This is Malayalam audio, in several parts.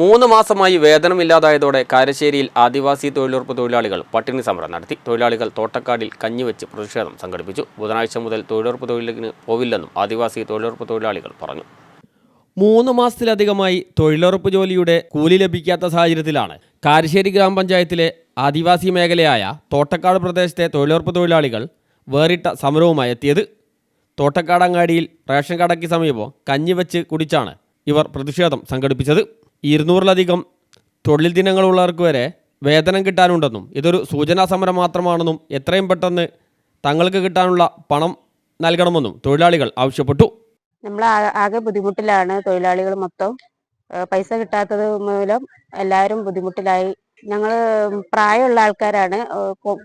മൂന്ന് മാസമായി വേതനമില്ലാതായതോടെ കാരശ്ശേരിയിൽ ആദിവാസി തൊഴിലുറപ്പ് തൊഴിലാളികൾ പട്ടിണി സമരം നടത്തി. തൊഴിലാളികൾ തോട്ടക്കാടിൽ കഞ്ഞിവെച്ച് പ്രതിഷേധം സംഘടിപ്പിച്ചു. ബുധനാഴ്ച മുതൽ തൊഴിലുറപ്പ് തൊഴിലിന് പോവില്ലെന്നും ആദിവാസി തൊഴിലുറപ്പ് തൊഴിലാളികൾ പറഞ്ഞു. മൂന്ന് മാസത്തിലധികമായി തൊഴിലുറപ്പ് ജോലിയുടെ കൂലി ലഭിക്കാത്ത സാഹചര്യത്തിലാണ് കാരശ്ശേരി ഗ്രാമപഞ്ചായത്തിലെ ആദിവാസി മേഖലയായ തോട്ടക്കാട് പ്രദേശത്തെ തൊഴിലുറപ്പ് തൊഴിലാളികൾ വേറിട്ട സമരവുമായി എത്തിയത്. തോട്ടക്കാടങ്ങാടിയിൽ റേഷൻ കടയ്ക്ക് സമീപം കഞ്ഞിവെച്ച് കുടിച്ചാണ് ഇവർ പ്രതിഷേധം സംഘടിപ്പിച്ചത്. ഇരുന്നൂറിലധികം തൊഴിൽ ദിനങ്ങളുള്ളവർക്ക് വരെ വേതനം കിട്ടാനുണ്ടെന്നും ഇതൊരു സൂചനാ സമരം മാത്രമാണെന്നും എത്രയും പെട്ടെന്ന് തങ്ങൾക്ക് കിട്ടാനുള്ള പണം നൽകണമെന്നും തൊഴിലാളികൾ ആവശ്യപ്പെട്ടു. നമ്മൾ ആകെ ബുദ്ധിമുട്ടിലാണ് തൊഴിലാളികൾ മൊത്തം. പൈസ കിട്ടാത്തത് മൂലം എല്ലാവരും ബുദ്ധിമുട്ടിലായി. ഞങ്ങൾ പ്രായമുള്ള ആൾക്കാരാണ്.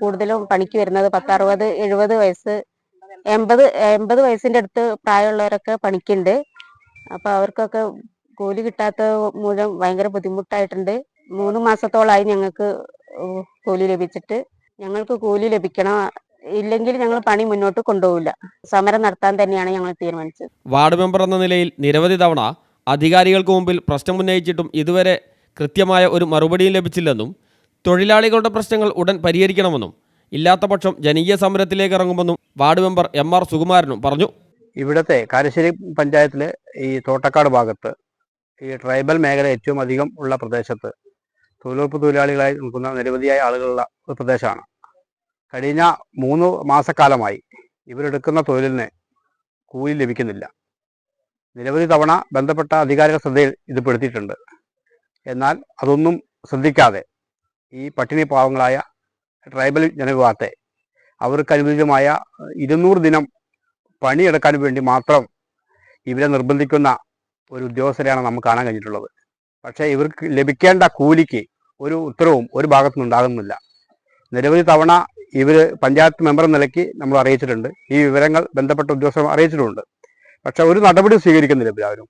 കൂടുതലും പണിക്ക് വരുന്നത് പത്തറുപത് എഴുപത് വയസ്സ് എൺപത് എൺപത് വയസ്സിന്റെ അടുത്ത് പ്രായമുള്ളവരൊക്കെ പണിക്കുണ്ട്. അപ്പൊ അവർക്കൊക്കെ കൂലി കിട്ടാത്ത മൂലം ഭയങ്കര ബുദ്ധിമുട്ടായിട്ടുണ്ട്. മൂന്ന് മാസത്തോളമായി ഞങ്ങൾക്ക് കൂലി ലഭിച്ചിട്ട്. ഞങ്ങൾക്ക് കൂലി ലഭിക്കണം. ഇല്ലെങ്കിൽ ഞങ്ങൾ പണി മുന്നോട്ട് കൊണ്ടുപോകില്ല സമരം നടത്താൻ തന്നെയാണ് ഞങ്ങൾ തീരുമാനിച്ചത്. വാർഡ് മെമ്പർ എന്ന നിലയിൽ നിരവധി തവണ അധികാരികൾക്ക് മുമ്പിൽ പ്രശ്നമുന്നയിച്ചിട്ടും ഇതുവരെ കൃത്യമായ ഒരു മറുപടിയും ലഭിച്ചില്ലെന്നും തൊഴിലാളികളുടെ പ്രശ്നങ്ങൾ ഉടൻ പരിഹരിക്കണമെന്നും ഇല്ലാത്ത പക്ഷം ജനകീയ സമരത്തിലേക്ക് ഇറങ്ങുമെന്നും വാർഡ് മെമ്പർ എം ആർ സുകുമാരനും പറഞ്ഞു. ഇവിടുത്തെ കാരശ്ശേരി പഞ്ചായത്തിലെ ഈ തോട്ടക്കാട് ഭാഗത്ത് ഈ ട്രൈബൽ മേഖല ഏറ്റവും അധികം ഉള്ള പ്രദേശത്ത് തൊഴിലുറപ്പ് തൊഴിലാളികളായി നിൽക്കുന്ന നിരവധിയായ ആളുകളുള്ള ഒരു പ്രദേശമാണ്. കഴിഞ്ഞ മൂന്ന് മാസക്കാലമായി ഇവരെടുക്കുന്ന തൊഴിലിന് കൂലി ലഭിക്കുന്നില്ല. നിരവധി തവണ ബന്ധപ്പെട്ട അധികാരികൾ ശ്രദ്ധയിൽ ഇത് പെടുത്തിയിട്ടുണ്ട്. എന്നാൽ അതൊന്നും ശ്രദ്ധിക്കാതെ ഈ പട്ടിണി പാവങ്ങളായ ട്രൈബൽ ജനവിഭാഗത്തെ അവർക്ക് അനുയോജ്യമായ ഇരുന്നൂറ് ദിനം പണിയെടുക്കാൻ വേണ്ടി മാത്രം ഇവരെ നിർബന്ധിക്കുന്ന ഒരു ഉദ്യോഗസ്ഥരെയാണ് നമുക്ക് കാണാൻ കഴിഞ്ഞിട്ടുള്ളത്. പക്ഷേ ഇവർക്ക് ലഭിക്കേണ്ട കൂലിക്ക് ഒരു ഉത്തരവും ഒരു ഭാഗത്തു ഉണ്ടാകുന്നില്ല. നിരവധി തവണ ഇവർ പഞ്ചായത്ത് മെമ്പർ നിലയ്ക്ക് നമ്മൾ അറിയിച്ചിട്ടുണ്ട്. ഈ വിവരങ്ങൾ ബന്ധപ്പെട്ട ഉദ്യോഗസ്ഥർ അറിയിച്ചിട്ടുണ്ട്. പക്ഷേ ഒരു നടപടി സ്വീകരിക്കുന്നില്ല എല്ലാവരും.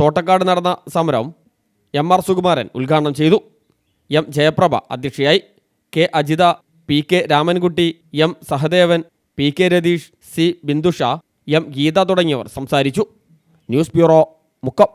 തോട്ടക്കാട് നടന്ന സമരം എം ആർ സുകുമാരൻ ഉദ്ഘാടനം ചെയ്തു. എം ജയപ്രഭ അധ്യക്ഷയായി. K Ajitha P K Ramankutty M Sahadevan P K Ratheesh C Bindusha M Geetha തുടങ്ങിയവർ സംസാരിച്ചു. News bureau もう一回